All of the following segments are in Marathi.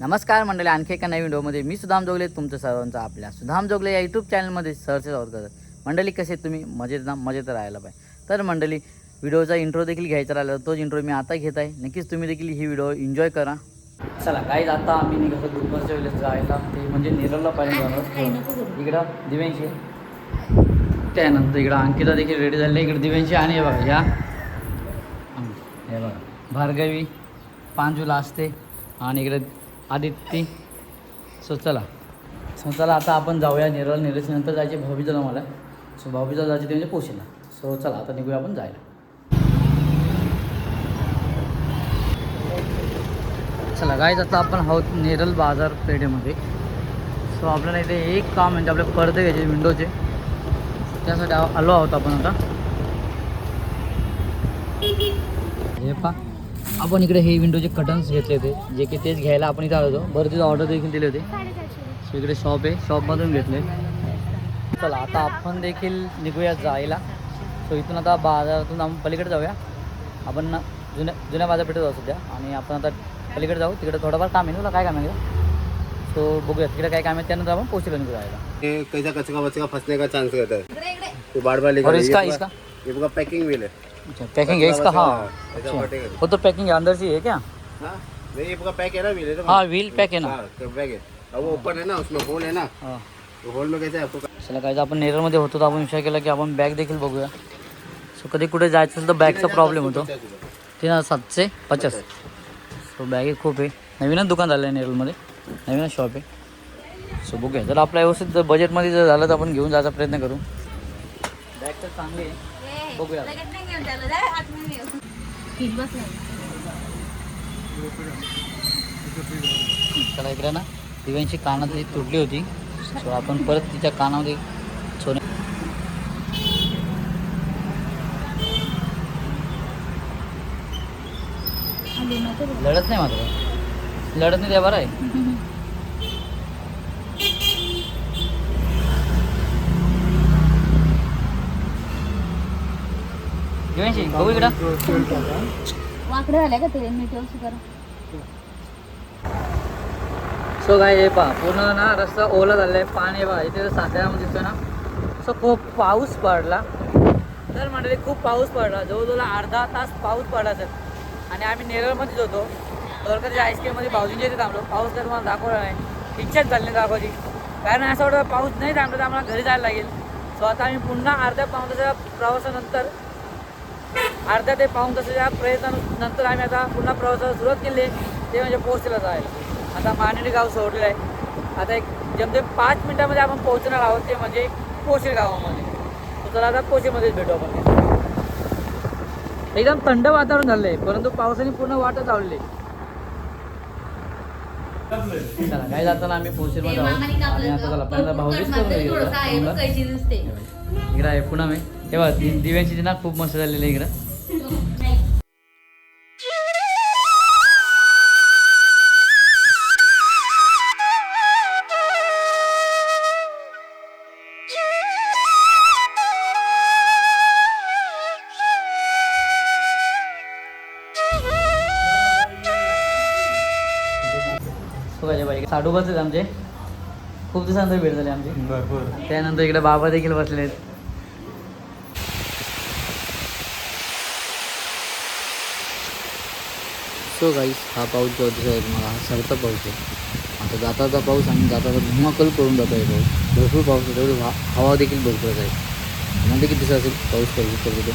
नमस्कार मंडळी आणखी एका नवीन व्हिडिओमध्ये मी सुधाम जोगले तुमचं सर्वांचं आपल्या सुधाम जोगले या यूट्यूब चॅनलमध्ये सहर्ष स्वागत करत. मंडळी कसे तुम्ही? मजेत ना? मजेत राहायला पाहिजे. तर मंडळी व्हिडिओचा इंट्रो देखील घ्यायचा राहिला तोच इंट्रो मी आता घेत आहे. नक्कीच तुम्ही देखील ही व्हिडिओ एन्जॉय करा. चला काही आता आम्ही निघतो दुपारच्या वेळेस जायला. ते म्हणजे निरलला पाहिजे इकडं दिव्यांशी. त्यानंतर इकडं अंकिता देखील रेडी झाली इकडे दिव्यांशी आणि हे बघा या. हं, हे बघा. भार्गवी पांजुला असते. आणि इकडे आदित्य. सो चला. सो चला आता आपण जाऊया निरळ. निरसनंतर जायचे भाऊबीजाला मला. सो भाऊबीजाला जायचे ते म्हणजे पोशीला. सो चला आता निघूया आपण जायला. चला गायच आता आपण आहोत नेरल बाजारपेठेमध्ये सो आपल्याला इथे एक काम म्हणजे आपले पडदे घ्यायचे विंडोचे त्यासाठी आलो आहोत आपण आता. हे पा आपण इकडे हे विंडोचे कटन्स घेतले होते जे की तेच घ्यायला आपण इथे आलो होतो. बरं तिथं ऑर्डर देखील दिले होते. सो इकडे शॉप आहे. शॉपमधून घेतले. चला आता आपण देखील निघूया जायला. सो इथून आता बाजारातून आपण पलीकडे जाऊया. आपण ना जुन्या जुन्या बाजारपेठेत जाऊ सध्या. आणि आपण आता पलीकडे जाऊ. तिकडे थोडंफार काम आहे. ना तुला काय काम आहे सो बघूया. तिकडे काय काम आहे त्यानंतर आपण पोचलो निघू जायला. कैसा कचका बचका फंसने का चांस रहता है? तो बार बार इसका इसका? ये पैकिंग व्हील है. पैकिंग है। हाँ. वो तो पैकिंग अंदर से ही क्या? हाँ? नहीं पैक है ना व्हील है ना हाँ व्हील पैक है ना। हाँ तो पैक है। अब वो ओपन है ना उसमें होल है ना। हाँ। तो होल में कैसे आपको चला काय आपण नेरळमध्ये होतो तर आपण विचार केला की आपण बॅग देखील बघूया सो कधी कुठे जायचं असेल तर बॅगचा प्रॉब्लेम होतो। तीन हजार सातशे पचास। सो बॅगे खूप आहे. नवीनच दुकान झालं आहे नेरळमध्ये नवीनच शॉप आहे. सो बघूया. जर आपल्या व्यवस्थित जर बजेटमध्ये जर झालं तर आपण घेऊन जायचा प्रयत्न करू. बॅग तर चांगली आहे. बघूया. चला इकडे ना दिव्यांची कानातली तुटली होती. सो आपण परत तिच्या कानामध्ये सोने लढत नाही मात्र. लढत नाही त्या बरं आहे. बघू इकडं. वाकडे झाले का ते? मीठ करा. सो काय हे पहा पूर्ण ना रस्ता ओला झालेला आहे पाणी पहा इथे जर साताऱ्यामध्ये ना. सो खूप पाऊस पडला. तर मंडळी खूप पाऊस पडला. जवळजवळ अर्धा तास पाऊस पडला सर आणि आम्ही नेरळमध्येच होतो. दोरकरच्या आईस्क्रीममध्ये भाऊजींच्या इथे थांबलो. पाऊस तर तुम्हाला दाखवला नाही इच्छाच झाली नाही दाखवायची. कारण असं वाटतं पाऊस नाही थांबला तर आम्हाला घरी जायला लागेल. सो आता आम्ही पुन्हा अर्ध्या पाऊण तासाच्या प्रवासानंतर अर्ध्या ते पाऊण तासाच्या प्रयत्नानंतर आम्ही आता पुन्हा प्रवासाला सुरुवात केली. आहे ते म्हणजे पोहोचला जायला. आता मानेरी गाव सोडलेलं आहे. आता एक जेमते पाच मिनिटामध्ये आपण पोहोचणार आहोत ते म्हणजे पोशीर गावामध्ये. तर चला आता पोशीमध्येच भेटू आपण. एकदम थंड वातावरण झालं आहे परंतु पावसाने पूर्ण वाटच लावली चला काय जाताना आम्ही पोशीरमध्ये आहोत. आता करून इकडं. आहे पुन्हा मी. तेव्हा दिव्यांची ना खूप मस्त झालेली आहे इकडं. साडूबाच आहेत आमचे. खूप दिवसानंतर भेट झाली आमची. त्यानंतर इकडे बाबा देखील बसले आहेत सो गाईस हा पाऊस जो दिसत आहे तुम्हाला हा सरता पाऊस आहे. आता जाताचा पाऊस आणि जाताचा धुमाकल करून जातो आहे पाऊस भरपूर पाऊस होतो वा हवा देखील भरपूर आहे. म्हणजे देखील दिसत असेल पाऊस पडतो तर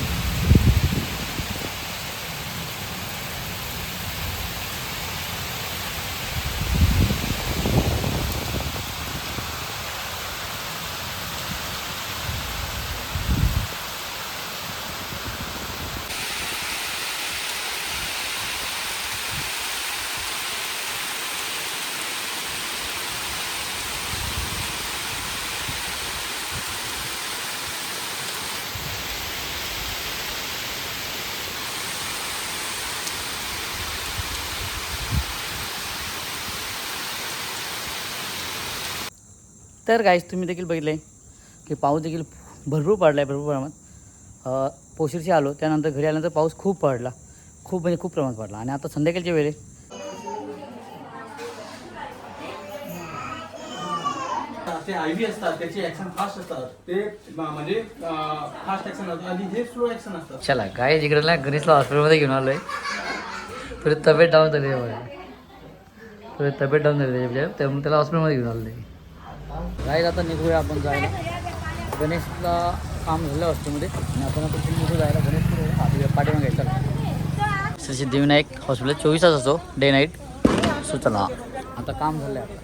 तर गाईस तुम्ही देखील बघितलं आहे की पाऊस देखील भरपूर पडला आहे भरपूर प्रमाणात. अ, पोशीरशी आलो त्यानंतर घरी आल्यानंतर पाऊस खूप पडला. खूप म्हणजे खूप प्रमाणात पडला. आणि आता संध्याकाळच्या वेळे ते आय व्ही असतात त्याचे ऍक्शन फास्ट असतात. ते म्हणजे फास्ट ऍक्शन असतात. आणि हे स्लो ऍक्शन असतात. चला काय जिकडे ना गणेशला हॉस्पिटलमध्ये घेऊन आलोय. थोडी तब्येत डाऊन झाली. थोडी तब्येत डाऊन झाली त्याच्या त्यामुळे त्याला हॉस्पिटलमध्ये घेऊन आलो काय आता निघूया आपण जायला. गणेशला काम झालं हॉस्पिटलमध्ये आणि आपण आता तिथे निघू जायला गणेश पाठीमागे घ्यायचा श्री सिद्धिविनायक हॉस्पिटल चोवीस तास असतो. डे नाईट सो चला आता काम झालं आहे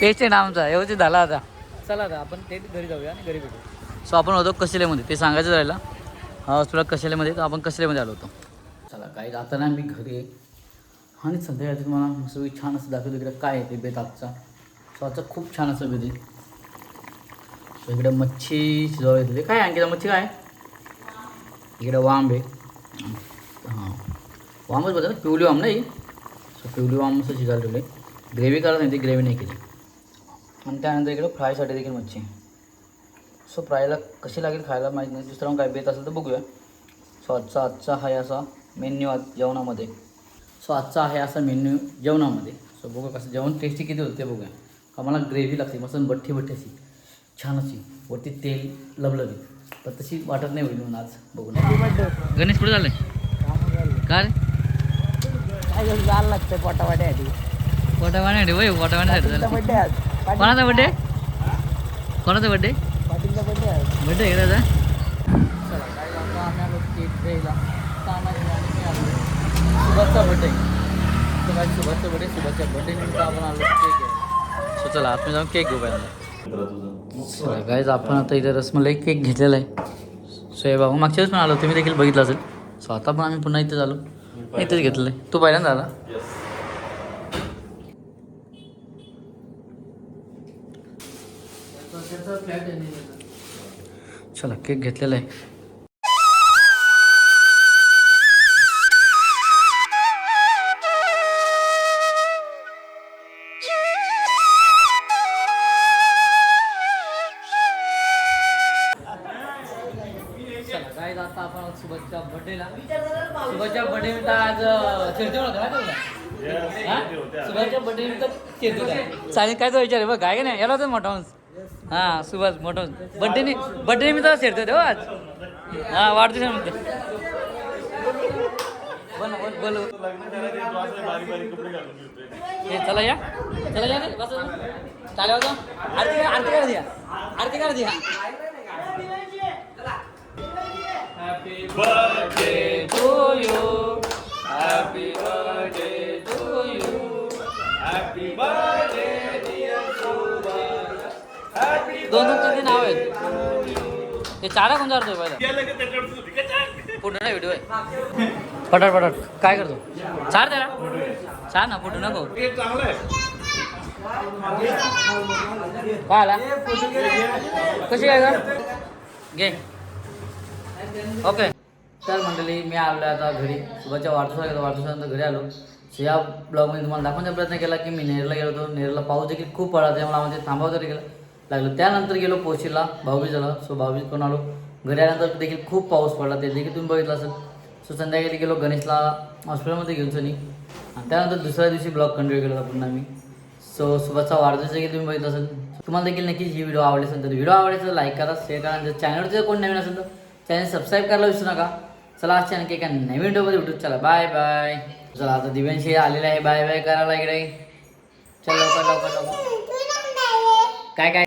पेशंट आमचा. व्यवस्थित झाला आता. चला आता आपण ते घरी जाऊया आणि घरी भेटू. सो आपण होतो कशिलेमध्ये ते सांगायचं राहिला. हा हॉस्पिटल कशिलेमध्ये तर आपण कशिलेमध्ये आलो होतो. चला काही जाताना मी घरी आहे. आणि संध्याकाळी तुम्हाला मस्त छान असं दाखवलं इकडे काय आहे ते बेत आजचा. सो आजचा खूप छान असं बेत आहे. इकडे मच्छी शिजवायला येते काय आणखी मच्छी काय? आहे? इकडे वांब आहे. हां. वामच बघा ना पिवली वाम नाही. सो पिवली वाम असं शिजायला ठेवले ग्रेव्ही करायला नाही ती ग्रेव्ही नाही केली. आणि त्यानंतर इकडे फ्रायसाठी देखील मच्छी सो फ्रायला कशी लागेल खायला माहीत नाही. दुसरा मग काय बेत असेल तर बघूया. सो आजचा आजचा असा मेन्यू आज जेवणामध्ये. सो आजचा आहे असा मेन्यू जेवणामध्ये. सो बघू कसं जेवण टेस्टी किती होतं ते बघूया. का मला ग्रेव्ही लागते मस्त बठ्ठी बठ्ठी अशी. छान अशी. वरती तेल लबलबी पण तशी वाटत नाही होईल म्हणून आज बघून गणेश कुठे झालं काय रे? काय जायला लागतं पोटावाड्यासाठी पोटावाण्यासाठी वय पोटावाड्यासाठी झालं. बड्डे आज कोणाचा बड्डे कोणाचा बड्डे पाटीलचा बड्डे आज बड्डे आहे का त्याचा? चला काय झालं आम्ही आलो केक घ्यायला तानाजी आणि मी आलो सुभाषचा बर्थडे तो सुभाषचा बर्थडे सुभाषच्या बर्थडे निमित्त आपण आलो केक सो चला आपण जाऊन केक घेऊ पाहिजे गाईज आपण आता इथे रसमलाई केक घेतलेला आहे. सो हे बाबा मागच्या वेळेस पण आलो तुम्ही देखील बघितलं असेल. सो आता पण आम्ही पुन्हा इथेच आलो. इथेच घेतलेलं आहे. तू पहिल्यांदा आला. चला केक घेतलेला आहे. चला काय आता आपण सुभाषच्या बर्थडेला सुभाषच्या बर्थडे निमित्त आज चिरते होता तुला? सुभाषच्या बर्थडे निमित्त चिरते होता. चालेल काय तो विचार आहे? बघ काय नाही? याला होतं मोठा माणूस. हा सुभाष मोठा बर्थडे बर्थडे निमित्त चिरते होते हो आज. हा वाढदिवसानिमित्त बोल बोल बोल. हे चला या. चला या रे, बसा. चालेल होतं आरती करा आरती करा द्या आरती करा द्या birthday to you. Happy birthday to you. Happy birthday dear दोन दोन तुझे नाव आहेत. ते चारा कोणता करतोय पहिला? नाही व्हिडिओ आहे. पटाट पटाट काय करतो? चार त्याला? चार ना फोटो नको. काय आला कशी काय का घे. ओके. तर मंडळी मी आलो आता घरी. सुभाच्या वाढदिवसाला गेलो वाढदिवसानंतर घरी आलो. सो या ब्लॉगमध्ये तुम्हाला दाखवण्याचा प्रयत्न केला की मी नेरला गेलो होतो. नेरला पाऊस देखील खूप पडला त्यामुळे आम्हाला थांबावं तरी गेलं लागलं. त्यानंतर गेलो पोशीला भाऊबीज सो भाऊबीज करून आलो? घरी आल्यानंतर देखील खूप पाऊस पडला ते देखील तुम्ही बघितलं असेल. सो संध्याकाळी गेलो गणेशला हॉस्पिटलमध्ये घेऊन सनी. आणि त्यानंतर दुसऱ्या दिवशी ब्लॉग कंटिन्यू केला होता पुन्हा मी. सो सुभाषचा वाढदिवस देखील तुम्ही बघितलं असेल. तुम्हाला देखील नक्कीच ही व्हिडिओ आवडली असेल तर व्हिडिओ आवडली तर लाईक करा शेअर करा. आणि जर चॅनलवर जर कोण नवीन असेल तर चॅनल सबस्क्राईब करायला विसरू नका. चला आज चॅनल एका नवीन व्हिडिओमध्ये भेटू. चला बाय बाय चला आता दिव्यांशी आलेला आहे. बाय बाय करायला इकडे. चल लवकर लवकर लवकर. काय काय?